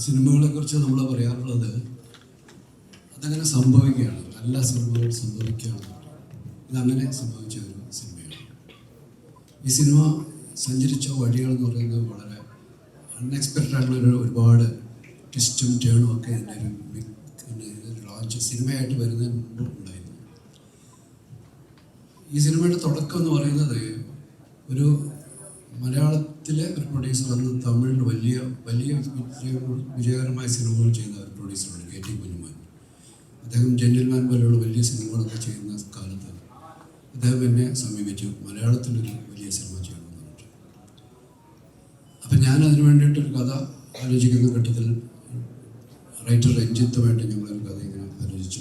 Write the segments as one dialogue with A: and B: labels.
A: സിനിമകളെ കുറിച്ച് നമ്മൾ പറയാറുള്ളത് അതങ്ങനെ സംഭവിക്കുകയാണ്. നല്ല സിനിമകൾ സംഭവിക്കുകയാണ്. ഇതങ്ങനെ സംഭവിച്ച ഒരു സിനിമയാണ്. ഈ സിനിമ സഞ്ചരിച്ച വഴികൾ എന്ന് പറയുന്നത് വളരെ അൺഎക്സ്പെക്റ്റഡ് ആയിട്ടുള്ള ഒരു ഒരുപാട് ട്വിസ്റ്റും ടേണും ഒക്കെ എന്റെ ഒരു ലോഞ്ച് സിനിമയായിട്ട് വരുന്നതിന് മുമ്പ് ഉണ്ടായിരുന്നു. ഈ സിനിമയുടെ തുടക്കം എന്ന് പറയുന്നത് ഒരു മലയാളത്തിലെ ഒരു പ്രൊഡ്യൂസർ അന്ന് തമിഴിൽ വലിയ വലിയ വിജയ- വിജയകരമായ സിനിമകൾ ചെയ്യുന്ന ഒരു പ്രൊഡ്യൂസറാണ് കെ ടി കുഞ്ഞുമാൻ. അദ്ദേഹം ജെന്റിൽമാൻ പോലെയുള്ള വലിയ സിനിമകളൊക്കെ ചെയ്യുന്ന കാലത്ത് അദ്ദേഹം എന്നെ സമീപിച്ചു. മലയാളത്തിലൊരു വലിയ സിനിമ ചെയ്യണമെന്ന് പറഞ്ഞു. അപ്പം ഞാൻ അതിന് വേണ്ടിയിട്ടൊരു കഥ ആലോചിക്കുന്ന ഘട്ടത്തിൽ റൈറ്റർ രഞ്ജിത്തുമായിട്ട് ഞങ്ങളൊരു കഥ ഇങ്ങനെ ആലോചിച്ചു.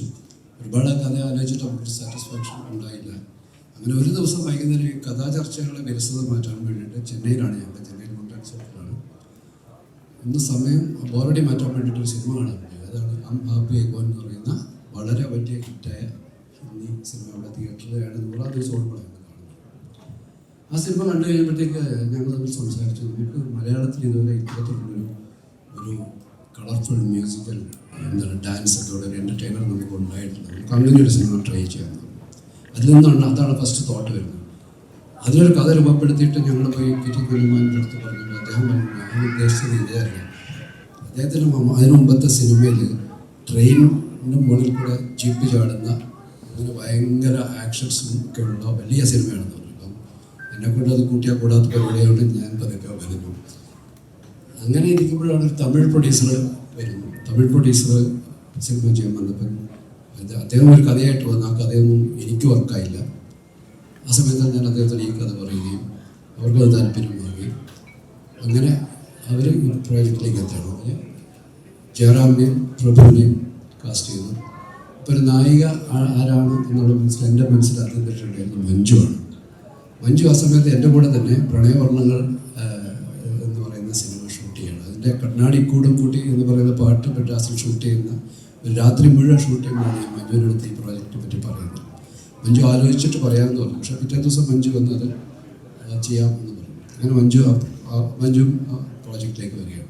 A: ഒരുപാട് കഥ ആലോചിച്ചിട്ട് നമുക്ക് സാറ്റിസ്ഫാക്ഷൻ ഉണ്ടായില്ല. അങ്ങനെ ഒരു ദിവസം വൈകുന്നേരം ഈ കഥാ ചർച്ചകളെ വിരസതമാറ്റാൻ വേണ്ടിയിട്ട് ചെന്നൈയിലാണ് ഞങ്ങൾ ചെന്നൈയിൽ മുട്ടാൻ സെറ്റിലാണ് ഇന്ന് സമയം ബോറടി മാറ്റാൻ വേണ്ടിയിട്ട് ഒരു സിനിമ കാണാൻ പറ്റും അതാണ് അം ഹാപ്പി എഗോൻ എന്ന് പറയുന്ന വളരെ വലിയ ഹിറ്റായ ഹിന്ദി സിനിമ അവിടെ തിയേറ്ററിലാണ് നൂറാം ദിവസം ഓടുമ്പോഴാണ് ആ സിനിമ കണ്ടു കഴിയുമ്പോഴത്തേക്ക് ഞങ്ങൾ തമ്മിൽ സംസാരിച്ചു. നമുക്ക് മലയാളത്തിൽ ഇതുവരെ ഇത്തരത്തിലുള്ളൊരു ഒരു കളർഫുൾ മ്യൂസിക്കൽ എന്താണ് ഡാൻസ് ഒക്കെ ഉള്ള ഒരു എന്റർടൈനർ നമുക്ക് ഉണ്ടായിട്ടുണ്ട് നമുക്ക് അങ്ങനെ ഒരു സിനിമ ട്രൈ ചെയ്യാം അതിൽ നിന്നാണ് അതാണ് ഫസ്റ്റ് തോട്ട് വരുന്നത്. അതിലൊരു കഥ രൂപപ്പെടുത്തിയിട്ട് ഞങ്ങൾ പോയി കിറ്റി കുരുമാന്റെ അടുത്ത് പറഞ്ഞു അദ്ദേഹം പറഞ്ഞു ഞാൻ ഉദ്ദേശിച്ചത് ഇതായിരുന്നു അദ്ദേഹത്തിന് അതിനു മുമ്പത്തെ സിനിമയിൽ ട്രെയിനിന്റെ മുകളിൽ കൂടെ ജീപ്പ് ചാടുന്ന അങ്ങനെ ഭയങ്കര ആക്ഷൻസും ഒക്കെ ഉള്ള വലിയ സിനിമയാണെന്ന് പറഞ്ഞു. അപ്പം എന്നെ കൊണ്ട് അത് കൂട്ടിയാൽ കൂടാത്ത പരിപാടിയോട് ഞാൻ പതുക്കെ വരുന്നു. അങ്ങനെ ഇരിക്കുമ്പോഴാണ് ഒരു തമിഴ് പ്രൊഡ്യൂസർ വരുന്നു. തമിഴ് പ്രൊഡ്യൂസർ സിനിമ ചെയ്യാൻ വന്നപ്പോൾ അദ്ദേഹം ഒരു കഥയായിട്ട് വന്നു ആ കഥയൊന്നും എനിക്ക് വർക്കായില്ല ആ സമയത്ത് ഞാൻ അദ്ദേഹത്തോട് ഈ കഥ പറയുകയും അവർക്കത് താല്പര്യം മാറുകയും അങ്ങനെ അവർ പ്രോജക്റ്റിലേക്ക് എത്തണം അവർ ജയറാമിനെയും പ്രഭുവിനെയും കാസ്റ്റ് ചെയ്തു അപ്പോൾ ഒരു നായിക ആരാണ് എന്നുള്ള മനസ്സിൽ എന്റെ മനസ്സിൽ ആദ്യം തെറ്റുണ്ടായിരുന്നു മഞ്ജുവാണ്. മഞ്ജു ആ സമയത്ത് എന്റെ കൂടെ തന്നെ പ്രണയവർണങ്ങൾ എന്ന് പറയുന്ന സിനിമ ഷൂട്ട് ചെയ്യണം. അതിന്റെ കണ്ണാടിക്കൂടും കൂട്ടി എന്ന് പറയുന്ന പാട്ട് പെട്ടാസിൽ ഷൂട്ട് ചെയ്യുന്ന രാത്രി മുഴുവൻ ഷൂട്ട് ചെയ്യുമ്പോഴാണ് ഞാൻ മഞ്ജുവിന്റെ അടുത്ത് ഈ പ്രോജക്റ്റിനെ പറ്റി പറയുന്നത്. മഞ്ജു ആലോചിച്ചിട്ട് പറയാമെന്ന് പറഞ്ഞു പക്ഷേ പിറ്റേ ദിവസം മഞ്ജു വന്ന് അത് ചെയ്യാം എന്ന് പറഞ്ഞു അങ്ങനെ മഞ്ജു മഞ്ജു പ്രോജക്റ്റിലേക്ക് വരികയാണ്.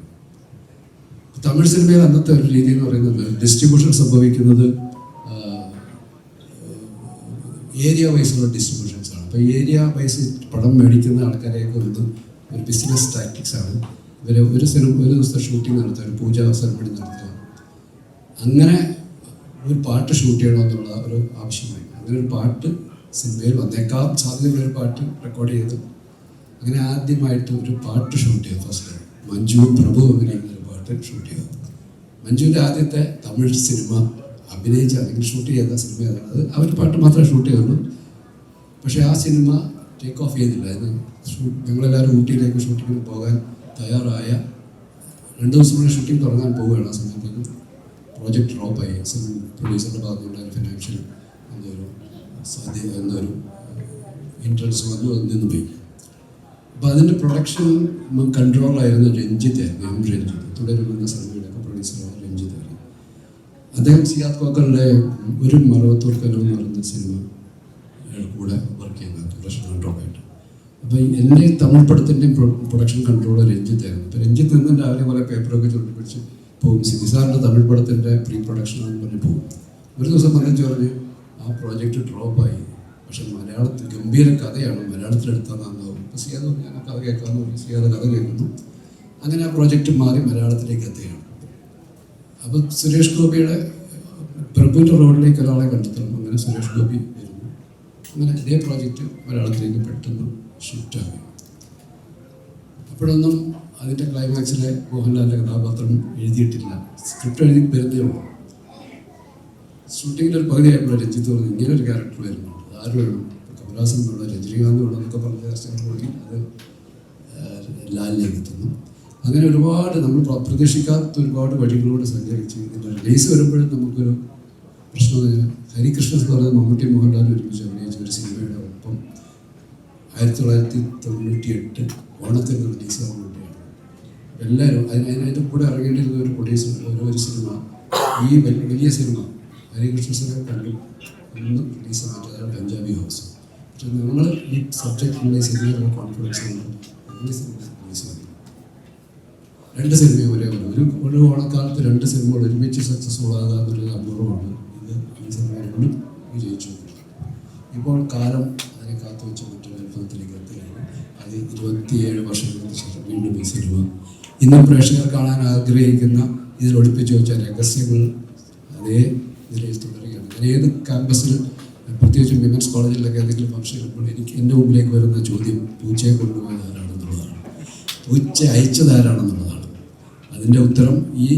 A: തമിഴ് സിനിമയിൽ അന്നത്തെ ഒരു രീതി എന്ന് പറയുന്നത് ഡിസ്ട്രിബ്യൂഷൻ സംഭവിക്കുന്നത് ഏരിയ വൈസുള്ള ഡിസ്ട്രിബ്യൂഷൻസ് ആണ്. അപ്പോൾ ഏരിയ വൈസ് പടം മേടിക്കുന്ന ആൾക്കാരെയൊക്കെ ഒന്ന് ഒരു ബിസിനസ് ടാക്ടിക്സ് ആണ്. ഇവർ ഒരു സിനിമ ഒരു ദിവസത്തെ ഷൂട്ടിംഗ് നടത്തുക ഒരു പൂജാ സെറമണി നടത്തുക അങ്ങനെ ഒരു പാട്ട് ഷൂട്ട് ചെയ്യണമെന്നുള്ള ഒരു ആവശ്യമായി അങ്ങനെ ഒരു പാട്ട് സിനിമയിൽ വന്നേക്കാം. സാധ്യതയുള്ള ഒരു പാട്ട് റെക്കോർഡ് ചെയ്തു. അങ്ങനെ ആദ്യമായിട്ട് ഒരു പാട്ട് ഷൂട്ട് ചെയ്തു. ഫസ്റ്റ് മഞ്ജുവും പ്രഭു അങ്ങനെയുള്ള ഒരു പാട്ട് ഷൂട്ട് ചെയ്തു. മഞ്ജുവിന്റെ ആദ്യത്തെ തമിഴ് സിനിമ അഭിനയിച്ച അല്ലെങ്കിൽ ഷൂട്ട് ചെയ്ത സിനിമ ഏതാണ് അത് അവർ പാട്ട് മാത്രമേ ഷൂട്ട് ചെയ്തുള്ളൂ പക്ഷേ ആ സിനിമ ടേക്ക് ഓഫ് ചെയ്തില്ല അത് ഷൂ- ഞങ്ങളെല്ലാവരും ഊട്ടിയിലേക്ക് ഷൂട്ടിങ്ങിന് പോകാൻ തയ്യാറായ രണ്ട് ദിവസം കൂടെ ഷൂട്ടിംഗ് തുടങ്ങാൻ പോവുകയാണ് ആ സമയത്തേക്ക് പ്രോജക്റ്റ് ഡ്രോപ്പായി പ്രൊഡ്യൂസറുടെ ഒരു ഫിനാൻഷ്യൽ എന്തൊരു സാധ്യത എന്നൊരു ഇൻട്രൻസ് വന്നു അത് നിന്ന് പോയി. അപ്പോൾ അതിന്റെ പ്രൊഡക്ഷൻ കൺട്രോളായിരുന്ന രഞ്ജിത്തായിരുന്നു എം രഞ്ജിത്ത് തുടരുന്ന സിനിമയുടെയൊക്കെ പ്രൊഡ്യൂസറാണ് രഞ്ജിത്തായിരുന്നു അദ്ദേഹം സിയാദ് കോക്കറിന്റെ ഒരു മറവത്തൂർ കലം എന്ന് പറയുന്ന സിനിമ കൂടെ വർക്ക് ചെയ്യുന്നത് പ്രൊഡക്ഷൻ കൺട്രോളായിട്ട് അപ്പോൾ എന്റെ തമിഴ് പടത്തിന്റെയും പ്രൊഡക്ഷൻ കൺട്രോളർ രഞ്ജിത്തായിരുന്നു അപ്പോൾ രഞ്ജിത്ത് നിന്ന് രാവിലെ കുറേ പേപ്പറൊക്കെ ചുരുട്ടി പിടിച്ച് പോകും സിനി സാറിന്റെ തമിഴ് പടത്തിന്റെ പ്രീ പ്രൊഡക്ഷൻ എന്ന് പറഞ്ഞ് പോകും. ഒരു ദിവസം പറഞ്ഞു പറഞ്ഞ് ആ പ്രോജക്റ്റ് ഡ്രോപ്പായി പക്ഷെ മലയാളത്തിൽ ഗംഭീര കഥയാണ്. മലയാളത്തിലെടുത്താൽ നന്നാവും. അപ്പോൾ സിയാദ് ഞാൻ ആ കഥ കേൾക്കാമെന്ന് പറഞ്ഞു സിയാദ് കഥ കേൾക്കുന്നു. അങ്ങനെ ആ പ്രോജക്റ്റ് മാറി മലയാളത്തിലേക്ക് എത്തുകയാണ്. അപ്പോൾ സുരേഷ് ഗോപിയുടെ പ്രഭുവിന്റെ റോഡിലേക്ക് ഒരാളെ കണ്ടെത്തണം. അങ്ങനെ സുരേഷ് ഗോപി വരുന്നു. അങ്ങനെ ഇതേ പ്രോജക്റ്റ് മലയാളത്തിലേക്ക് പെട്ടെന്ന് ഷിഫ്റ്റ് ആകും അപ്പോഴൊന്നും അതിന്റെ ക്ലൈമാക്സിലെ മോഹൻലാലിന്റെ കഥാപാത്രം എഴുതിയിട്ടില്ല. സ്ക്രിപ്റ്റ് എഴുതി വരുന്നേ ഉള്ളൂ. ഷൂട്ടിങ്ങിന്റെ ഒരു പകുതിയായപ്പോൾ രഞ്ജിത്ത് പറഞ്ഞു ഇങ്ങനെ ഒരു ക്യാരക്ടർ വരുന്നുണ്ട്. ആര് വേണം? കമലഹാസൻ വേണം? രജനീകാന്ത് വേണം? എന്നൊക്കെ പറഞ്ഞ ചർച്ചകൾ പോയി. അത് ലാലിലേക്ക് എത്തുന്നു അങ്ങനെ ഒരുപാട് നമ്മൾ പ്ര- പ്രതീക്ഷിക്കാത്ത ഒരുപാട് വഴികളിലൂടെ സഞ്ചരിച്ച് ഇതിന്റെ റിലീസ് വരുമ്പോഴും നമുക്കൊരു പ്രശ്നം ഹരികൃഷ്ണൻ എന്ന് പറയുന്നത് മമ്മൂട്ടി മോഹൻലാൽ ഒരുമിച്ച് അഭിനയിച്ച ഒരു സിനിമയുടെ ഒപ്പം ആയിരത്തി തൊള്ളായിരത്തി തൊണ്ണൂറ്റി എട്ട് ഓണത്തിന് റിലീസ് വേണ്ടിയാണ് എല്ലാവരും അതിന് അതിന് അതിന്റെ കൂടെ ഇറങ്ങേണ്ടിയിരുന്ന ഒരു പ്രൊഡ്യൂസർ ഒരു ഒരു സിനിമ ഈ വലിയ സിനിമ ഹരികൃഷ്ണ സിനിമ കണ്ടു. ഒന്നും റിലീസ് ആവാൻ പഞ്ചാബി ഹൗസ് പക്ഷെ ഞങ്ങൾ ഈ സബ്ജക്റ്റിലുള്ള സിനിമയിലുള്ള കോൺഫിഡൻസ് ഈ റിലീസ് രണ്ട് സിനിമയും ഒരേപോലെ ഒരു ഒരു ഓണക്കാലത്ത് രണ്ട് സിനിമകൾ ഒരുമിച്ച് സക്സസ്ഫുൾ ആകുക എന്നുള്ളത് അപൂർവമാണ് ഇത് ഈ സിനിമ വിജയിച്ചു ഇപ്പോൾ കാലം അതിനെ കാത്തു വെച്ച് മറ്റൊരു അത്ഭുതത്തിലേക്ക് എത്തുകയാണ്. അത് ഇരുപത്തിയേഴ് വർഷങ്ങൾക്ക് ശേഷം വീണ്ടും ഈ സിനിമ ഇന്നും പ്രേക്ഷകർ കാണാൻ ആഗ്രഹിക്കുന്ന ഇതിൽ ഒളിപ്പിച്ചു വെച്ച രഹസ്യങ്ങൾ അതേ നിലയിൽ തുടരുകയാണ് ഞാൻ ഏത് ക്യാമ്പസിൽ പ്രത്യേകിച്ച് വിമൻസ് കോളേജിലൊക്കെ ഏതെങ്കിലും ഫംഗ്ഷൻ വരുമ്പോൾ എനിക്ക് എന്റെ മുമ്പിലേക്ക് വരുന്ന ചോദ്യം പൂച്ചയെ കൊണ്ടുപോയത് ആരാണെന്നുള്ളതാണ്. പൂച്ച അയച്ചത് ആരാണെന്നുള്ളതാണ്. അതിന്റെ ഉത്തരം ഈ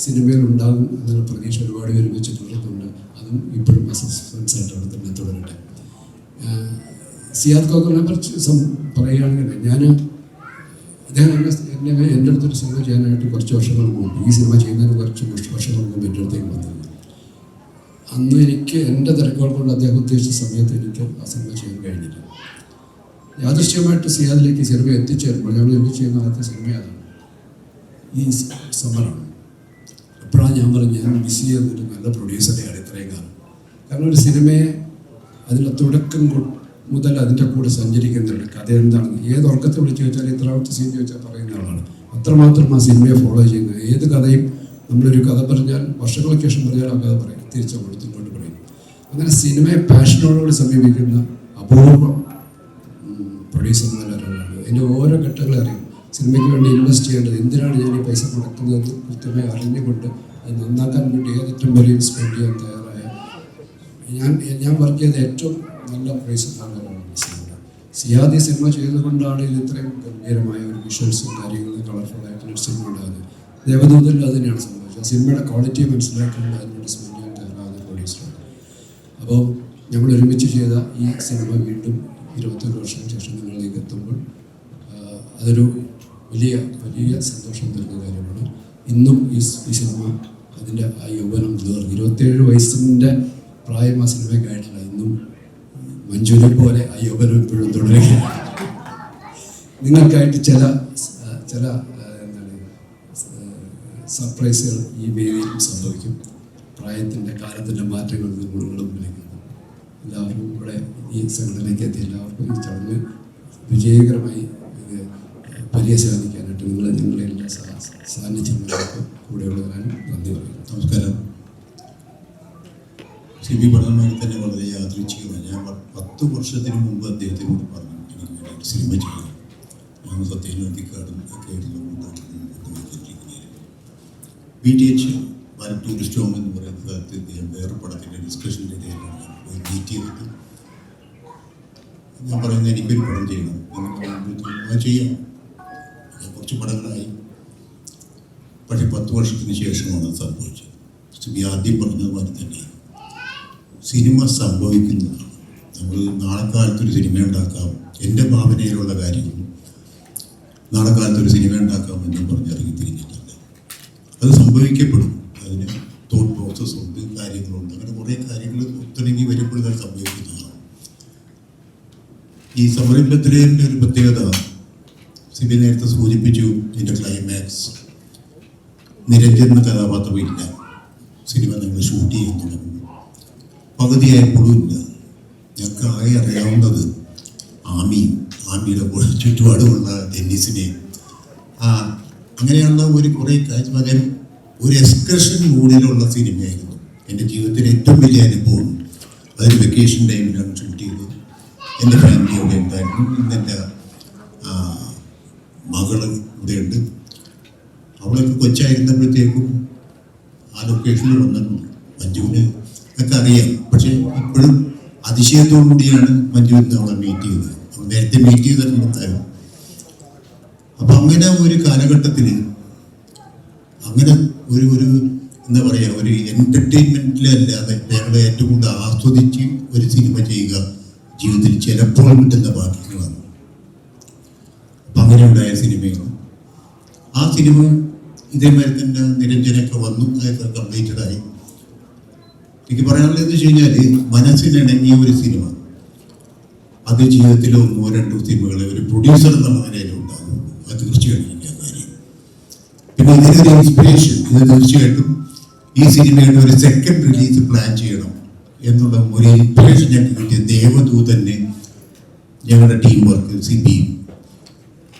A: സിനിമയിൽ ഉണ്ടാകും എന്നുള്ള പ്രതീക്ഷ ഒരുപാട് പേര് വെച്ച് തുടരുന്നുണ്ട് അതും ഇപ്പോഴും സസ്പെൻസ് ആയിട്ട് തന്നെ തുടരട്ടെ. സിയാദ് കോക്കറിനെ കുറിച്ച് പറയുകയാണെങ്കിൽ ഞാൻ അദ്ദേഹം എന്നെ എന്നെ എന്റെ അടുത്തൊരു സിനിമ ചെയ്യാനായിട്ട് കുറച്ച് വർഷങ്ങൾക്ക് മുമ്പ് ഈ സിനിമ ചെയ്യുന്നതിന് കുറച്ച് വർഷങ്ങൾ വർഷങ്ങൾക്ക് മുമ്പ് എന്റെ അടുത്തേക്ക് വന്നത്. അന്ന് എനിക്ക് എന്റെ തിരക്കുകൾ കൊണ്ട് അദ്ദേഹം ഉദ്ദേശിച്ച സമയത്ത് എനിക്ക് ആ സിനിമ ചെയ്യാൻ കഴിഞ്ഞില്ല. യാദൃശ്യമായിട്ട് സിയാദിലേക്ക് സിനിമ എത്തിച്ചേരുമ്പോൾ ഞങ്ങൾ ഒരുമിച്ച് ചെയ്യുന്ന ആദ്യത്തെ സിനിമ അതാണ് ഈ സമ്മറാണ് അപ്പോഴാണ് ഞാൻ പറഞ്ഞു ഞാൻ മിസ് ചെയ്യുന്നൊരു നല്ല പ്രൊഡ്യൂസറെയാണ് ഇത്രയും കാലം. കാരണം ഒരു സിനിമയെ അതിന്റെ തുടക്കം കൊ- മുതൽ അതിന്റെ കൂടെ സഞ്ചരിക്കുന്നുണ്ട്. കഥ എന്താണെന്ന് ഏത് ഉറക്കത്തെ വിളിച്ച് ചോദിച്ചാൽ ഇത്രാമത്തെ സീൻ ചോദിച്ചാൽ പറയുന്ന ആളാണ്. അത്രമാത്രം ആ സിനിമയെ ഫോളോ ചെയ്യുന്നത്. ഏത് കഥയും നമ്മളൊരു കഥ പറഞ്ഞാൽ വർഷങ്ങൾക്ക് ശേഷം പറഞ്ഞാൽ ആ കഥ പറയും. തിരിച്ചു കൊടുത്തുകൊണ്ട് പറയും. അങ്ങനെ സിനിമയെ പാഷനോടുകൂടി സമീപിക്കുന്ന അപൂർവം പ്രൊഡ്യൂസർമാർ ഒരാളാണ്. അതിന്റെ ഓരോ ഘട്ടങ്ങളും അറിയും. സിനിമയ്ക്ക് വേണ്ടി ഇൻവെസ്റ്റ് ചെയ്യേണ്ടത് എന്തിനാണ് ഞാൻ ഈ പൈസ മുടക്കുന്നത് കൃത്യമായി അറിഞ്ഞുകൊണ്ട് അത് നന്നാക്കാൻ വേണ്ടി ഏതറ്റം വരെയും സ്പെൻഡ് ചെയ്യാൻ തയ്യാറായ. ഞാൻ ഞാൻ വർക്ക് ചെയ്ത ഏറ്റവും നല്ല പ്രൊഡ്യൂസർമാരാണ് സിനിമ സിയാദി സിനിമ ചെയ്തുകൊണ്ടാണ് ഇത് ഇത്രയും ഗംഭീരമായ ഒരു വിഷ്വൽസും കാര്യങ്ങളും കളർഫുൾ ആയിട്ടുള്ള സിനിമ ഉണ്ടാകുന്നത് ദേവദൂതനിൽ അത് തന്നെയാണ് സംഭവിച്ചത് സിനിമയുടെ ക്വാളിറ്റി സ്പെൻഡ് ചെയ്യാൻ തയ്യാറാകുന്ന പ്രൊഡ്യൂസറാണ് അപ്പോൾ ഞങ്ങൾ ഒരുമിച്ച് ചെയ്ത ഈ സിനിമ വീണ്ടും ഇരുപത്തൊരു വർഷം ശേഷം നിങ്ങളിലേക്ക് എത്തുമ്പോൾ അതൊരു വലിയ വലിയ സന്തോഷം തരുന്ന കാര്യമാണ്. ഇന്നും ഈ ഈ സിനിമ അതിന്റെ ആ യൗവനം നിലനിർത്തി. ഇരുപത്തേഴ് വയസ്സിന്റെ പ്രായം ആ സിനിമയ്ക്കായിട്ടില്ല. ഇന്നും മഞ്ജുവിനെ പോലെ അയ്യോബനും ഇപ്പോഴും തുടരുകയാണ്. നിങ്ങൾക്കായിട്ട് ചില ചില എന്താണ് സർപ്രൈസുകൾ ഈ വേദിയിൽ സംഭവിക്കും. പ്രായത്തിന്റെ കാലത്തിന്റെ മാറ്റങ്ങൾ നിങ്ങളുടെ വിളിക്കുന്നു. എല്ലാവരും ഇവിടെ ഈ സംഘടനയ്ക്ക് എത്തിയ എല്ലാവർക്കും ഈ ചടങ്ങ് വിജയകരമായി ഇത് പര്യസാധിക്കാനായിട്ട് നിങ്ങളെ നിങ്ങളുടെ എല്ലാ കൂടെ സാന്നിധ്യങ്ങൾക്ക് കൂടെയുള്ളതിനാലും നന്ദി പറയുന്നു.
B: നമസ്കാരം. സി ബി പഠനമായി തന്നെ വളരെ യാദൃച്ഛികമായി. ഞാൻ പത്ത് വർഷത്തിന് മുമ്പ് അദ്ദേഹത്തിനോട് പറഞ്ഞു എനിക്ക് വേണ്ടി സിനിമ ചെയ്യണം ഞാൻ സത്യനന്ദിക്കാടും ഒക്കെ B T. H. Van tourist home എന്ന് പറയുന്ന സ്ഥലത്ത് ഇദ്ദേഹം വേറെ പടത്തിന്റെ ഡിസ്കഷന്റെ ഇടയിലാണ് പോയി മീറ്റ് ചെയ്തിട്ട് ഞാൻ പറയുന്നത് എനിക്കൊരു പടം ചെയ്യണം എന്ന് ചെയ്യാം. കുറച്ച് പടങ്ങളായി. പക്ഷേ പത്ത് വർഷത്തിന് ശേഷമാണ് സംഭവിച്ചത്. ആദ്യം പറഞ്ഞതുപോലെ തന്നെ സിനിമ സംഭവിക്കുന്നതാണ് നമ്മൾ നാളെ കാലത്തൊരു സിനിമ ഉണ്ടാക്കാം. എന്റെ ഭാവനയിലുള്ള കാര്യങ്ങൾ നാളെ കാലത്തൊരു സിനിമ ഉണ്ടാക്കാം എന്നും പറഞ്ഞ് ഇറങ്ങി തിരിഞ്ഞിട്ടില്ല അത് സംഭവിക്കപ്പെടും. അതിന് തോട്ട് പ്രോസസ് ഉണ്ട് കാര്യങ്ങളുണ്ട് അങ്ങനെ കുറേ കാര്യങ്ങൾ ഒത്തിണങ്ങി വരുമ്പോൾ അത് സംഭവിക്കുന്നതാണ്. ഈ സമരപത്രേന്റെ ഒരു പ്രത്യേകത സിബി നേരത്തെ സൂചിപ്പിച്ചു ഇതിന്റെ ക്ലൈമാക്സ് നിരഞ്ജൻ എന്ന കഥാപാത്രമില്ല. സിനിമ നിങ്ങൾ ഷൂട്ട് തുടങ്ങും പകുതിയായപ്പോഴും ഇല്ല ഞങ്ങൾക്ക് ആകെ അറിയാവുന്നത് ആമിയും ആമിയുടെ ചുറ്റുപാടുമുള്ള ഡെന്നിസിനെയും അങ്ങനെയുള്ള ഒരു കുറേ കാര്യം പകരം ഒരു എക്സ്കർഷൻ മൂഡിലുള്ള സിനിമയായിരുന്നു. എന്റെ ജീവിതത്തിൽ ഏറ്റവും വലിയ അനുഭവം അതൊരു വെക്കേഷൻ ടൈമിലാണ് ഷൂട്ട് ചെയ്തത്. എന്റെ ഫാമിലി അവിടെ ഉണ്ടായിരുന്നു ഇന്ന് എന്റെ ആ, മകൾ ഇവിടെയുണ്ട്. അവളൊക്കെ കൊച്ചായിരുന്നപ്പോഴത്തേക്കും ആ ലൊക്കേഷനിൽ വന്നിട്ടുണ്ട് മഞ്ജുവിന് ഒക്കെ അറിയാം പക്ഷെ ഇപ്പോഴും അതിശയത്തോടു കൂടിയാണ് അവളെ മീറ്റ് ചെയ്തത്. നേരത്തെ മീറ്റ് ചെയ്തിട്ടുണ്ടായിരുന്നു അപ്പൊ അങ്ങനെ ഒരു കാലഘട്ടത്തിൽ അങ്ങനെ ഒരു ഒരു എന്താ പറയുക ഒരു എന്റർടൈൻമെന്റിലല്ലാതെ ഞങ്ങളെ ഏറ്റവും കൂടുതൽ ആസ്വദിച്ച് ഒരു സിനിമ ചെയ്യുക ജീവിതത്തിൽ ചിലപ്പോൾ കിട്ടുന്ന ഭാഗ്യങ്ങളാണ്. അപ്പൊ അങ്ങനെ ഉണ്ടായ സിനിമയാണ് ആ സിനിമ ഇതേമാതിരി തന്നെ നിരഞ്ജനൊക്കെ വന്നു അതൊക്കെ കംപ്ലീറ്റഡ് ആയി. എനിക്ക് പറയാനുള്ളത് എന്ന് വെച്ച് കഴിഞ്ഞാൽ മനസ്സിനിണങ്ങിയ ഒരു സിനിമ. അത് ജീവിതത്തിൽ ഒന്നോ രണ്ടോ സിനിമകൾ ഒരു പ്രൊഡ്യൂസർ എന്നുള്ള നിലയിൽ ഉണ്ടാകും അത് തീർച്ചയായിട്ടും കാര്യം. പിന്നെ ഇതിനൊരു ഇൻസ്പിറേഷൻ ഇത് തീർച്ചയായിട്ടും ഈ സിനിമയുടെ ഒരു സെക്കൻഡ് റിലീസ് പ്ലാൻ ചെയ്യണം എന്നുള്ള ഒരു ഇൻസ്പിറേഷൻ ഞങ്ങൾക്ക് കിട്ടിയ ദേവദൂതന്നെ ഞങ്ങളുടെ ടീം വർക്ക് സി ബി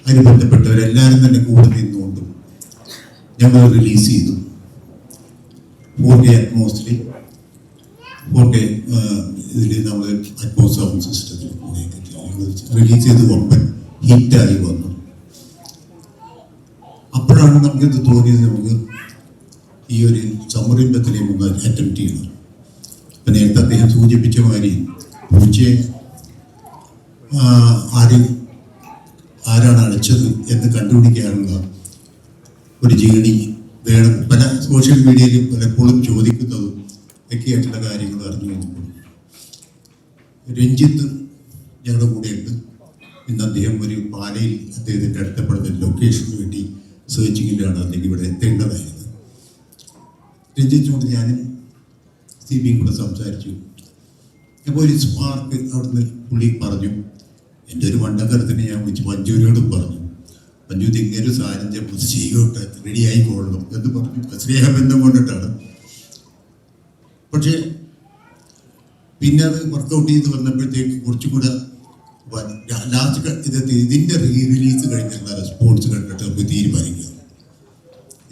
B: അതിന് ബന്ധപ്പെട്ടവരെല്ലാവരും തന്നെ കൂടെ നിന്നുകൊണ്ടും ഞങ്ങൾ റിലീസ് ചെയ്തു. ഫോർ ഡേ ഫോർ കെ ഇതിൽ നമ്മൾ അറ്റ്മോ സൗണ്ട് സിസ്റ്റത്തിൽ റിലീസ് ചെയ്ത് വമ്പൻ ഹിറ്റായി വന്നു. അപ്പോഴാണ് നമുക്കിത് തോന്നിയത് നമുക്ക് ഈ ഒരു സംരംഭത്തിലേക്ക് ഒന്ന് അറ്റംപ്റ്റ് ചെയ്യണം. അപ്പം നേരത്തെ അദ്ദേഹം സൂചിപ്പിച്ച മാതിരി പൂച്ചയെ ആര് ആരാണ് അടച്ചത് എന്ന് കണ്ടുപിടിക്കാനുള്ള ഒരു ജേണി വേണം. പല സോഷ്യൽ മീഡിയയിൽ പലപ്പോഴും ചോദിക്കുന്നതും ഒക്കെയായിട്ടുള്ള കാര്യങ്ങൾ അറിഞ്ഞു കഴിഞ്ഞപ്പോൾ രഞ്ജിത്ത് ഞങ്ങളുടെ കൂടെയുണ്ട്. ഇന്ന് അദ്ദേഹം ഒരു പാലയിൽ അദ്ദേഹത്തിന്റെ അടുത്തപ്പെടുന്ന ലൊക്കേഷന് വേണ്ടി സെർച്ചിങ്ങിലാണ് അദ്ദേഹം ഇവിടെ എത്തേണ്ടതായത്. രഞ്ജിത്തിനോട് ഞാനും സിബിയും കൂടെ സംസാരിച്ചു. അപ്പോൾ ഒരു സ്പാർക്ക് അവിടുന്ന് പുള്ളി പറഞ്ഞു എന്റെ ഒരു മണ്ടക്കരത്തിന് ഞാൻ വിളിച്ച് മഞ്ജുവിനോടും പറഞ്ഞു. മഞ്ജൂരി ഇങ്ങനെ ഒരു സാധനം ചെയ്യോട്ടെ റെഡി ആയിക്കോളണം എന്ന് പറഞ്ഞു. സ്നേഹബന്ധം കൊണ്ടിട്ടാണ്. പക്ഷേ പിന്നെ അത് വർക്കൗട്ട് ചെയ്ത് വന്നപ്പോഴത്തേക്ക് കുറച്ചും കൂടെ ലാസ്റ്റ് ഇത് ഇതിന്റെ റീ റിലീസ് കഴിഞ്ഞാൽ സ്പോർട്സ് കണ്ടിട്ട് നമുക്ക് തീരുമാനിക്കുക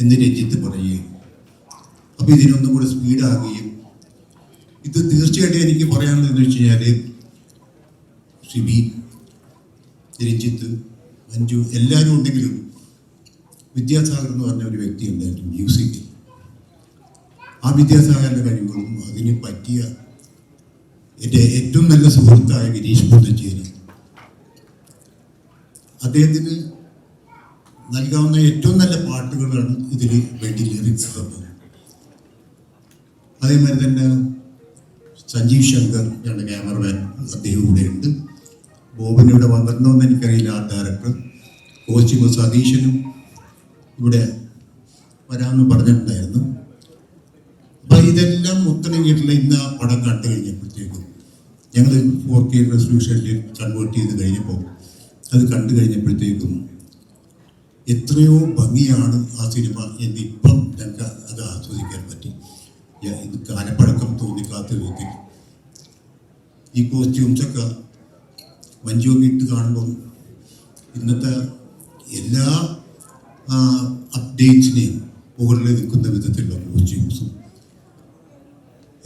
B: എന്ന് രഞ്ജിത്ത് പറയുകയും അപ്പോൾ ഇതിനൊന്നും കൂടെ സ്പീഡാകുകയും ഇത് തീർച്ചയായിട്ടും എനിക്ക് പറയാനുള്ളത് എന്ന് വെച്ച് കഴിഞ്ഞാൽ ഷിബി രഞ്ജിത്ത് മഞ്ജു എല്ലാവരും ഉണ്ടെങ്കിലും വിദ്യാസാഗർ എന്ന് പറഞ്ഞ ഒരു വ്യക്തി ഉണ്ടായിരുന്നു മ്യൂസിക്കിൽ ആ വിദ്യാസാഗറിന്റെ കഴിവുകളും അതിന് പറ്റിയ എന്റെ ഏറ്റവും നല്ല സുഹൃത്തായ ഗിരീഷ് പുത്തഞ്ചേരി അദ്ദേഹത്തിന് നൽകാവുന്ന ഏറ്റവും നല്ല പാട്ടുകളാണ് ഇതിൽ വേണ്ടി ലിറിക്സ് തന്നത്. അതേമാതിരി തന്നെ സഞ്ജീവ് ശങ്കർ ഞങ്ങളുടെ ക്യാമറമാൻ അദ്ദേഹം ഇവിടെ ഉണ്ട് ബോബൻ ഇവിടെ വന്നിട്ടുണ്ടോ എന്ന് എനിക്കറിയില്ല ആ ഡയറക്ടർ കോച്ചിമ സതീശനും ഇവിടെ വരാമെന്ന് പറഞ്ഞിട്ടുണ്ടായിരുന്നു. അപ്പൊ ഇതെല്ലാം ഒത്തിണങ്ങിയിട്ടുള്ള ഇന്ന് ആ പടം കണ്ടു കഴിഞ്ഞപ്പോഴത്തേക്കും ഞങ്ങൾ ഫോർ കെ റെസൊല്യൂഷനിൽ കൺവേർട്ട് ചെയ്ത് കഴിഞ്ഞപ്പോൾ അത് കണ്ടു കഴിഞ്ഞപ്പോഴത്തേക്കും എത്രയോ ഭംഗിയാണ് ആ സിനിമ എന്ന് ഇപ്പം ഞങ്ങൾക്ക് അത് ആസ്വദിക്കാൻ പറ്റി. ഇത് കാലപ്പഴക്കം തോന്നിക്കാത്ത വിധത്തിൽ ഈ കോസ്റ്റ്യൂംസൊക്കെ മഞ്ജുവൊക്കെ ഇട്ട് കാണുമ്പോൾ ഇന്നത്തെ എല്ലാ അപ്ഡേറ്റ്സിനെയും മുകളിൽ നിൽക്കുന്ന വിധത്തിലുള്ള കോസ്റ്റ്യൂംസും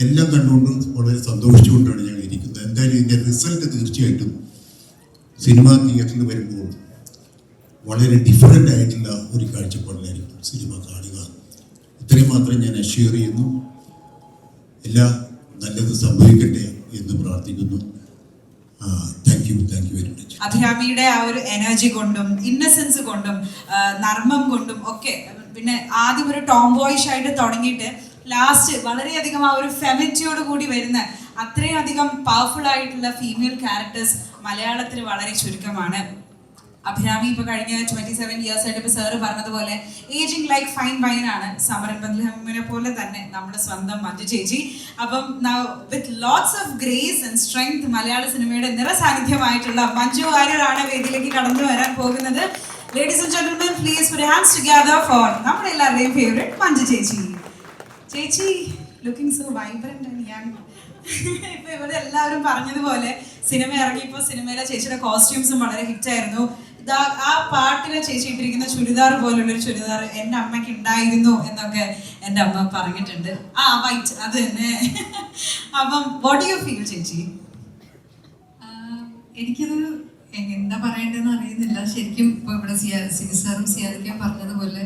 B: എല്ലാം കണ്ടുകൊണ്ട് വളരെ സന്തോഷിച്ചുകൊണ്ടാണ് ഞങ്ങൾ ഇരിക്കുന്നത്. എന്തായാലും ഇതിന്റെ റിസൾട്ട് തീർച്ചയായിട്ടും സിനിമാ തിയേറ്ററിൽ വരുമ്പോൾ വളരെ ഡിഫറെന്റ് ആയിട്ടുള്ള ഒരു കാഴ്ചപ്പാടിലായിരിക്കും സിനിമ കാണുക. ഇത്രയും മാത്രം ഞാൻ അഷ്യൂർ ചെയ്യുന്നു. എല്ലാ നല്ലത് സംഭവിക്കട്ടെ എന്ന് പ്രാർത്ഥിക്കുന്നു. വെരി
C: അഭിരാമിയുടെ ആ ഒരു എനർജി കൊണ്ടും ഇന്നസെൻസ് കൊണ്ടും നർമ്മം കൊണ്ടും ഒക്കെ പിന്നെ ആദ്യം ഒരു ടോം ബോയിഷ് ആയിട്ട് തുടങ്ങിയിട്ട് ലാസ്റ്റ് വളരെയധികം ആ ഒരു ഫെമിറ്റിയോട് കൂടി വരുന്ന അത്രയും അധികം പവർഫുൾ ആയിട്ടുള്ള ഫീമെയിൽ ക്യാരക്ടേഴ്സ് മലയാളത്തിൽ വളരെ ചുരുക്കമാണ്. അഭിരാമി ഇപ്പൊ കഴിഞ്ഞ ട്വന്റി സെവൻ ഇയേഴ്സ് ആയിട്ട് ഇപ്പൊ സാറ് പറഞ്ഞതുപോലെ ഏജിങ് ലൈക്ക് ഫൈൻ വൈൻ ആണ്. സമരൻ ബന്ധുഹമ്മിനെ പോലെ തന്നെ നമ്മുടെ സ്വന്തം മഞ്ജു ചേച്ചി. അപ്പം with lots of grace and strength മലയാള സിനിമയുടെ നിറസാന്നിധ്യമായിട്ടുള്ള മഞ്ജു വാര്യരാണ് വേദിയിലേക്ക് കടന്നു വരാൻ പോകുന്നത്. Ladies and gentlemen please for നമ്മുടെ എല്ലാവരുടെയും ഫേവറേറ്റ് മഞ്ജു ചേച്ചി. ചേച്ചി ലുക്കിംഗ് സോ വൈബ്രന്റ് യങ് ഇപ്പൊ ഇവിടെ എല്ലാവരും പറഞ്ഞതുപോലെ സിനിമ ഇറങ്ങിയപ്പോ സിനിമയിലെ ചേച്ചിയുടെ കോസ്റ്റ്യൂംസും വളരെ ഹിറ്റായിരുന്നു ഇതാ ആ പാട്ടിലെ ചേച്ചി ഇട്ടിരിക്കുന്ന ചുരിദാർ പോലുള്ള ഒരു ചുരിദാർ എന്റെ അമ്മയ്ക്ക് ഉണ്ടായിരുന്നു എന്നൊക്കെ എന്റെ അമ്മ പറഞ്ഞിട്ടുണ്ട്. ആ വൈറ്റ് അത് തന്നെ. അപ്പം വാട്ട് യു ഫീൽ ചേച്ചി?
D: എനിക്കത് എന്താ പറയേണ്ടതെന്ന് അറിയുന്നില്ല. ശരിക്കും ഇപ്പോൾ ഇവിടെ സിയാ സിനിസാറും സിയാദിക്കാൻ പറഞ്ഞതുപോലെ.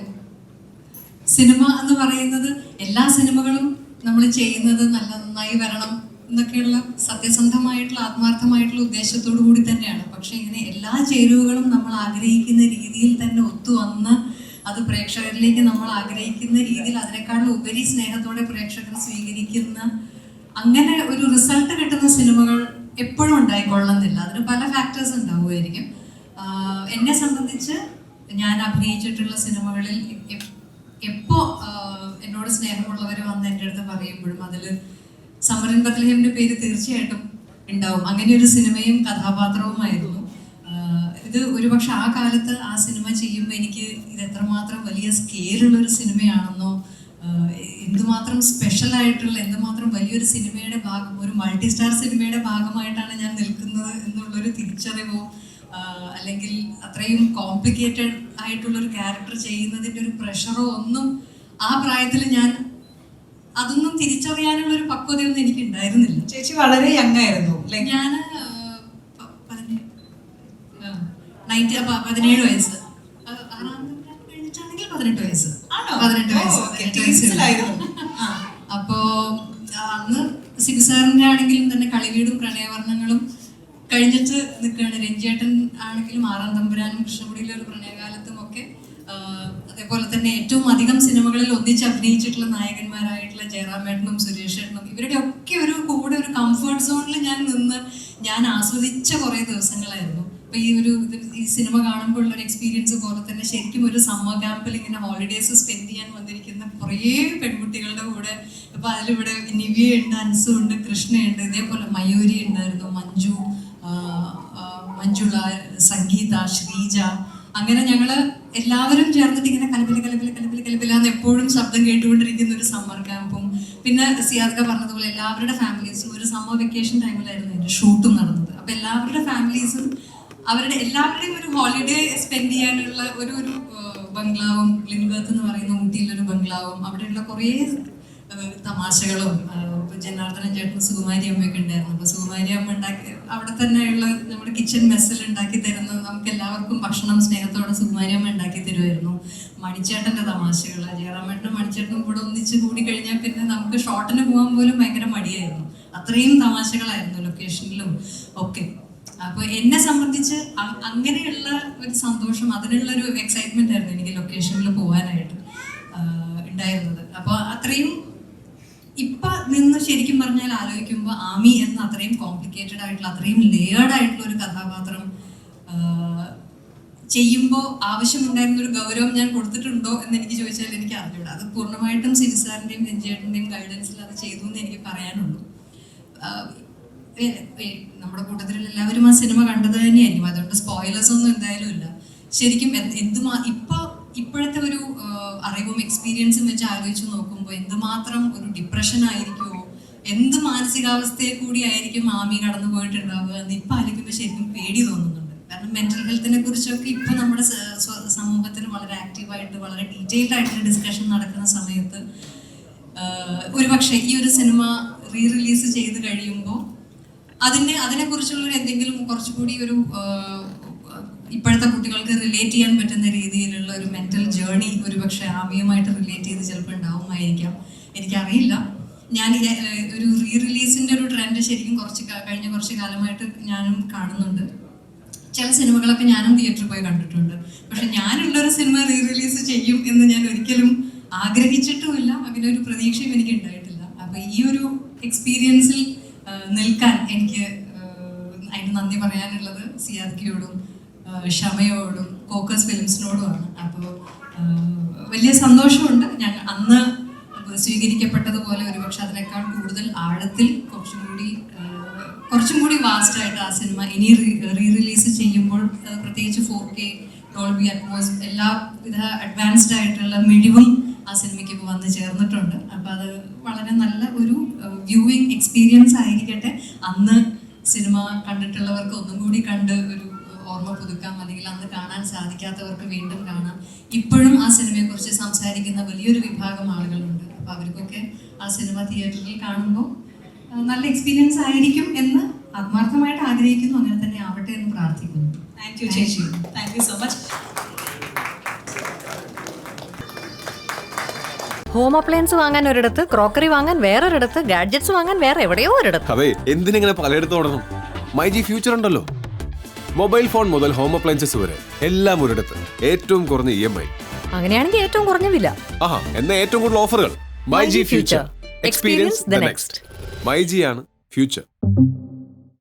D: സിനിമ എന്ന് പറയുന്നത് എല്ലാ സിനിമകളും നമ്മൾ ചെയ്യുന്നത് നല്ല നന്നായി വരണം എന്നൊക്കെയുള്ള സത്യസന്ധമായിട്ടുള്ള ആത്മാർത്ഥമായിട്ടുള്ള ഉദ്ദേശത്തോടു കൂടി തന്നെയാണ്. പക്ഷെ ഇങ്ങനെ എല്ലാ ചേരുവകളും നമ്മൾ ആഗ്രഹിക്കുന്ന രീതിയിൽ തന്നെ ഒത്തു വന്ന് അത് പ്രേക്ഷകരിലേക്ക് നമ്മൾ ആഗ്രഹിക്കുന്ന രീതിയിൽ അതിനേക്കാളും ഉപരി സ്നേഹത്തോടെ പ്രേക്ഷകർ സ്വീകരിക്കുന്ന അങ്ങനെ ഒരു റിസൾട്ട് കിട്ടുന്ന സിനിമകൾ എപ്പോഴും ഉണ്ടായിക്കൊള്ളുന്നില്ല അതിന് പല ഫാക്ടേഴ്സ് ഉണ്ടാവുമായിരിക്കും. എന്നെ സംബന്ധിച്ച് ഞാൻ അഭിനയിച്ചിട്ടുള്ള സിനിമകളിൽ എപ്പോ എന്നോട് സ്നേഹമുള്ളവർ വന്ന് എന്റെ അടുത്ത് പറയുമ്പോഴും അതിൽ സമരൻ ബത്ലഹേമിന്റെ പേര് തീർച്ചയായിട്ടും ഉണ്ടാവും. അങ്ങനെ ഒരു സിനിമയും കഥാപാത്രവുമായിരുന്നു. ഇത് ഒരുപക്ഷെ ആ കാലത്ത് ആ സിനിമ ചെയ്യുമ്പോൾ എനിക്ക് ഇത് എത്രമാത്രം വലിയ സ്കെയിലുള്ള ഒരു സിനിമയാണെന്നോ എന്തുമാത്രം സ്പെഷ്യൽ ആയിട്ടുള്ള എന്തുമാത്രം വലിയൊരു സിനിമയുടെ ഭാഗം ഒരു മൾട്ടി സ്റ്റാർ സിനിമയുടെ ഭാഗമായിട്ടാണ് ഞാൻ നിൽക്കുന്നത് എന്നുള്ളൊരു തിരിച്ചറിവോ അല്ലെങ്കിൽ അത്രയും കോംപ്ലിക്കേറ്റഡ് ആയിട്ടുള്ളൊരു ക്യാരക്ടർ ചെയ്യുന്നതിന്റെ ഒരു പ്രഷറോ ഒന്നും ആ പ്രായത്തിൽ ഞാൻ അതൊന്നും തിരിച്ചറിയാനുള്ള ഒരു പക്വതയൊന്നും എനിക്ക് ഉണ്ടായിരുന്നില്ല
C: ചേച്ചി വളരെ യങ് ആയിരുന്നു
D: ഞാൻ പതിനേഴ് വയസ്സ്. കഴിഞ്ഞിട്ടാണെങ്കിൽ പതിനെട്ട് വയസ്സ്? പതിനെട്ട് വയസ്സ്. അപ്പോ അന്ന് സിബി സാറിന്റെ ആണെങ്കിലും തന്നെ കളിവീടും പ്രണയവർണങ്ങളും കഴിഞ്ഞിട്ട് നിൽക്കുകയാണ്. രഞ്ജേട്ടൻ ആണെങ്കിലും ആറാം തമ്പുരാനും കൃഷ്ണപുടിയിലെ ഒരു പ്രണയകാലത്തും ഒക്കെ അതേപോലെ തന്നെ ഏറ്റവും അധികം സിനിമകളിൽ ഒന്നിച്ച് അഭിനയിച്ചിട്ടുള്ള നായകന്മാരായിട്ടുള്ള ജയറാമേട്ടനും സുരേഷ് ഏട്ടനും ഇവരുടെ ഒക്കെ ഒരു കൂടെ ഒരു കംഫർട്ട് സോണിൽ ഞാൻ നിന്ന് ഞാൻ ആസ്വദിച്ച കുറേ ദിവസങ്ങളായിരുന്നു. അപ്പൊ ഈ ഒരു ഈ സിനിമ കാണുമ്പോൾ ഉള്ള ഒരു എക്സ്പീരിയൻസ് പോലെ തന്നെ ശരിക്കും ഒരു സമ്മർ ക്യാമ്പിൽ ഇങ്ങനെ ഹോളിഡേസ് സ്പെൻഡ് ചെയ്യാൻ വന്നിരിക്കുന്ന കുറേ പെൺകുട്ടികളുടെ കൂടെ. അപ്പൊ അതിലിവിടെ നിവ്യ ഉണ്ട് അൻസു ഉണ്ട് കൃഷ്ണയുണ്ട് ഇതേപോലെ മയൂരി ഉണ്ടായിരുന്നു മഞ്ജു മഞ്ജുള സംഗീത ശ്രീജ. അങ്ങനെ ഞങ്ങൾ എല്ലാവരും ചേർന്നിട്ട് ഇങ്ങനെ കലപില കലപില കലപില കലപില എപ്പോഴും ശബ്ദം കേട്ടുകൊണ്ടിരിക്കുന്ന ഒരു സമ്മർ ക്യാമ്പും പിന്നെ സിയാദ് പറഞ്ഞതുപോലെ എല്ലാവരുടെ ഫാമിലീസും ഒരു സമ്മർ വെക്കേഷൻ ടൈമിലായിരുന്നു അതിന്റെ ഷൂട്ടും നടന്നത്. അപ്പം എല്ലാവരുടെ ഫാമിലീസും അവരുടെ എല്ലാവരുടെയും ഒരു ഹോളിഡേ സ്പെൻഡ് ചെയ്യാനുള്ള ഒരു ഒരു ബംഗ്ലാവും ലിൻബർത്ത് എന്ന് പറയുന്ന ഊട്ടിയിലൊരു ബംഗ്ലാവും അവിടെയുള്ള കുറേ തമാശകളും ജനാർദ്ദനൻ ചേട്ടൻ സുകുമാരി അമ്മയൊക്കെ ഉണ്ടായിരുന്നു. അപ്പൊ സുകുമാരി അമ്മ ഉണ്ടാക്കി അവിടെ തന്നെയുള്ള നമ്മുടെ കിച്ചൺ മെസ്സിൽ ഉണ്ടാക്കി തരുന്ന നമുക്ക് എല്ലാവർക്കും ഭക്ഷണം സ്നേഹത്തോടെ സുകുമാരി അമ്മ ഉണ്ടാക്കി തരുമായിരുന്നു മണിച്ചേട്ടന്റെ തമാശകൾ. ജയറാമേട്ടനും മണിച്ചേട്ടനും കൂടെ ഒന്നിച്ച് കൂടി കഴിഞ്ഞാൽ പിന്നെ നമുക്ക് ഷോട്ടിന് പോകാൻ പോലും ഭയങ്കര മടിയായിരുന്നു. അത്രയും തമാശകളായിരുന്നു ലൊക്കേഷനിലും ഒക്കെ. അപ്പൊ എന്നെ സംബന്ധിച്ച് അങ്ങനെയുള്ള ഒരു സന്തോഷം അതിനുള്ള ഒരു എക്സൈറ്റ്മെന്റ് ആയിരുന്നു എനിക്ക് ലൊക്കേഷനിൽ പോകാനായിട്ട് ഉണ്ടായിരുന്നത്. അപ്പൊ അത്രയും ഇപ്പൊ നിന്ന് ശരിക്കും പറഞ്ഞാൽ ആലോചിക്കുമ്പോൾ ആമി എന്ന അത്രയും കോംപ്ലിക്കേറ്റഡ് ആയിട്ടുള്ള അത്രയും ലേയേർഡ് ആയിട്ടുള്ള ഒരു കഥാപാത്രം ചെയ്യുമ്പോൾ ആവശ്യമുണ്ടായിരുന്ന ഒരു ഗൗരവം ഞാൻ കൊടുത്തിട്ടുണ്ടോ എന്ന് എനിക്ക് ചോദിച്ചാൽ എനിക്ക് അറിഞ്ഞൂടാ. അത് പൂർണമായിട്ടും സിരിസാറിന്റെയും രഞ്ജേട്ടന്റെയും ഗൈഡൻസിൽ അത് ചെയ്തു എന്ന് എനിക്ക് പറയാനുള്ളൂ. നമ്മുടെ കൂട്ടത്തിൽ എല്ലാവരും ആ സിനിമ കണ്ടത് തന്നെയായിരിക്കും. അതുകൊണ്ട് സ്പോയിലേഴ്സ് ഒന്നും എന്തായാലും ഇല്ല. ശരിക്കും എന്തുമാ ഇപ്പൊ ഇപ്പോഴത്തെ ഒരു അറിവും എക്സ്പീരിയൻസും വെച്ച് ആലോചിച്ച് നോക്കുമ്പോൾ എന്തുമാത്രം ഒരു ഡിപ്രഷൻ ആയിരിക്കുമോ എന്ത് മാനസികാവസ്ഥയെ കൂടി ആയിരിക്കും മാമി കടന്നു പോയിട്ടുണ്ടാവുക എന്ന് ഇപ്പൊ ആലോചിക്കുമ്പോൾ ശരിക്കും പേടി തോന്നുന്നുണ്ട്. കാരണം മെന്റൽ ഹെൽത്തിനെ കുറിച്ചൊക്കെ ഇപ്പൊ നമ്മുടെ സമൂഹത്തിൽ വളരെ ആക്റ്റീവായിട്ട് വളരെ ഡീറ്റെയിൽഡ് ആയിട്ട് ഡിസ്കഷൻ നടക്കുന്ന സമയത്ത് ഒരു പക്ഷേ ഈ ഒരു സിനിമ റീ റിലീസ് ചെയ്ത് കഴിയുമ്പോൾ അതിന്റെ അതിനെക്കുറിച്ചുള്ള എന്തെങ്കിലും കുറച്ചുകൂടി ഒരു ഇപ്പോഴത്തെ കുട്ടികൾക്ക് റിലേറ്റ് ചെയ്യാൻ പറ്റുന്ന രീതിയിലുള്ള ഒരു മെന്റൽ ജേർണി ഒരു പക്ഷേ ആമിയുമായിട്ട് റിലേറ്റ് ചെയ്ത് ചിലപ്പോൾ ഉണ്ടാവുമായിരിക്കാം. എനിക്കറിയില്ല. ഞാൻ ഒരു റീ റിലീസിന്റെ ഒരു ട്രെൻഡ് ശരിക്കും കുറച്ച് കഴിഞ്ഞ കുറച്ച് കാലമായിട്ട് ഞാനും കാണുന്നുണ്ട്. ചില സിനിമകളൊക്കെ ഞാനും തിയേറ്ററിൽ പോയി കണ്ടിട്ടുണ്ട്. പക്ഷെ ഞാനുള്ള ഒരു സിനിമ റീ റിലീസ് ചെയ്യും എന്ന് ഞാൻ ഒരിക്കലും ആഗ്രഹിച്ചിട്ടുമില്ല. അങ്ങനെ ഒരു പ്രതീക്ഷയും എനിക്ക് ഉണ്ടായിട്ടില്ല. അപ്പൊ ഈ ഒരു എക്സ്പീരിയൻസിൽ നിൽക്കാൻ എനിക്ക് അതിന് നന്ദി പറയാനുള്ളത് സി ആർ കെയോടും ഷമയോടും കോക്കസ് ഫിലിംസിനോടുമാണ്. അപ്പോൾ വലിയ സന്തോഷമുണ്ട്. ഞാൻ അന്ന് സ്വീകരിക്കപ്പെട്ടതുപോലെ ഒരുപക്ഷെ അതിനേക്കാൾ കൂടുതൽ ആഴത്തിൽ കുറച്ചും കൂടി കുറച്ചും കൂടി വാസ്റ്റ് ആയിട്ട് ആ സിനിമ ഇനി റീ റിലീസ് ചെയ്യുമ്പോൾ പ്രത്യേകിച്ച് ഫോർ കെ ഡോൾബി അറ്റ്മോസ് എല്ലാ വിധ അഡ്വാൻസ്ഡ് ആയിട്ടുള്ള മിഴിവും ആ സിനിമയ്ക്ക് ഇപ്പോൾ വന്ന് ചേർന്നിട്ടുണ്ട്. അപ്പം അത് വളരെ നല്ല ഒരു വ്യൂവിങ് എക്സ്പീരിയൻസ് ആയിരിക്കട്ടെ. അന്ന് സിനിമ കണ്ടിട്ടുള്ളവർക്ക് ഒന്നും കൂടി കണ്ട് ഒരു ഓർമ്മ പുതുക്കാം. അല്ലെങ്കിൽ അന്ന് കാണാൻ സാധിക്കാത്തവർക്ക് വീണ്ടും കാണാം. ഇപ്പോഴും ആ സിനിമയെക്കുറിച്ച് സംസാരിക്കുന്ന വലിയൊരു വിഭാഗം ആളുകളുണ്ട്. ആ സിനിമ തിയേറ്ററിൽ കാണുമ്പോൾ നല്ല എക്സ്പീരിയൻസ് ആയിരിക്കും എന്ന് ആത്മാർത്ഥമായിട്ട് ആഗ്രഹിക്കുന്നു. അങ്ങനെ തന്നെ ആവട്ടെ എന്ന് പ്രാർത്ഥിക്കുന്നു.
C: താങ്ക് യു ചേച്ചി. Thank you so much
E: home appliance വാങ്ങാൻ ഒരിടത്ത് ക്രോക്കറി വാങ്ങാൻ വേറൊരിടത്ത് ഗാഡ്ജറ്റ്സ് വാങ്ങാൻ വേറെ എവിടെയോ ഒരിടത്ത്.
F: അതെ എന്തിനിങ്ങനെ പലയിടത്തും ഓടണം? മൈ ജി ഫ്യൂച്ചർ ഉണ്ടല്ലോ. മൊബൈൽ ഫോൺ മുതൽ ഹോം അപ്ലയൻസസ് വരെ എല്ലാം ഒരിടത്ത്. ഏറ്റവും കുറഞ്ഞ ഇ എം ഐ
E: അങ്ങനെയാണെങ്കിൽ ഏറ്റവും കുറഞ്ഞ വില.
F: ആഹാ എന്നാ ഏറ്റവും കൂടുതൽ ഓഫറുകൾ my G future. Experience the next my G ആണ് ഫ്യൂച്ചർ